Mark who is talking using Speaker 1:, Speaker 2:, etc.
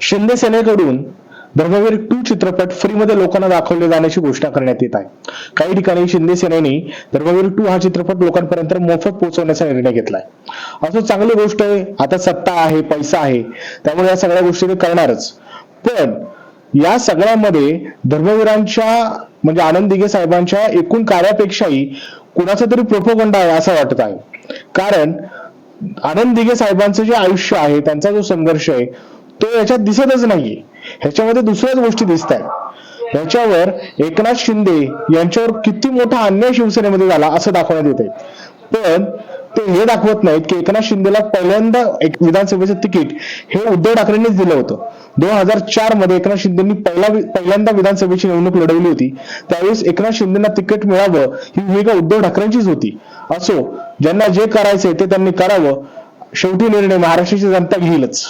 Speaker 1: Shinde सेनेकडून Dharmaveer to चित्रपट फ्रीमध्ये लोकांना दाखवले जाण्याची घोषणा करण्यात येत आहे. काही ठिकाणी शिंदे सेनेने धर्मवीर टू हा चित्रपट लोकांपर्यंत मोफत पोहोचवण्याचा निर्णय घेतलाय. असं चांगली गोष्ट आहे आता सत्ता आहे पैसा आहे त्यामुळे या सगळ्या गोष्टी ते करणारच. पण या सगळ्यामध्ये धर्मवीरांच्या म्हणजे आनंद दिघे साहेबांच्या एकूण कार्यापेक्षाही कुणाचा तरी प्रोपोगंडा आहे असं वाटत आहे. कारण आनंद दिघे साहेबांचं जे आयुष्य आहे त्यांचा जो संघर्ष आहे तो याच्यात दिसतच नाहीये. ह्याच्यामध्ये दुसऱ्याच गोष्टी दिसत आहेत ह्याच्यावर एकनाथ शिंदे यांच्यावर किती मोठा अन्याय शिवसेनेमध्ये झाला असं दाखवण्यात येत आहे पण ते हे दाखवत नाहीत की एकनाथ शिंदेला पहिल्यांदा एक विधानसभेचं तिकीट हे उद्धव ठाकरेंनीच दिलं होतं. दोन हजार चारमध्ये एकनाथ शिंदेनी पहिला पहिल्यांदा विधानसभेची निवडणूक लढवली होती. त्यावेळेस एकनाथ शिंदेना तिकीट मिळावं ही भूमिका उद्धव ठाकरेंचीच होती. असो ज्यांना जे करायचंय ते त्यांनी करावं. शेवटी निर्णय महाराष्ट्राची जनता घेईलच.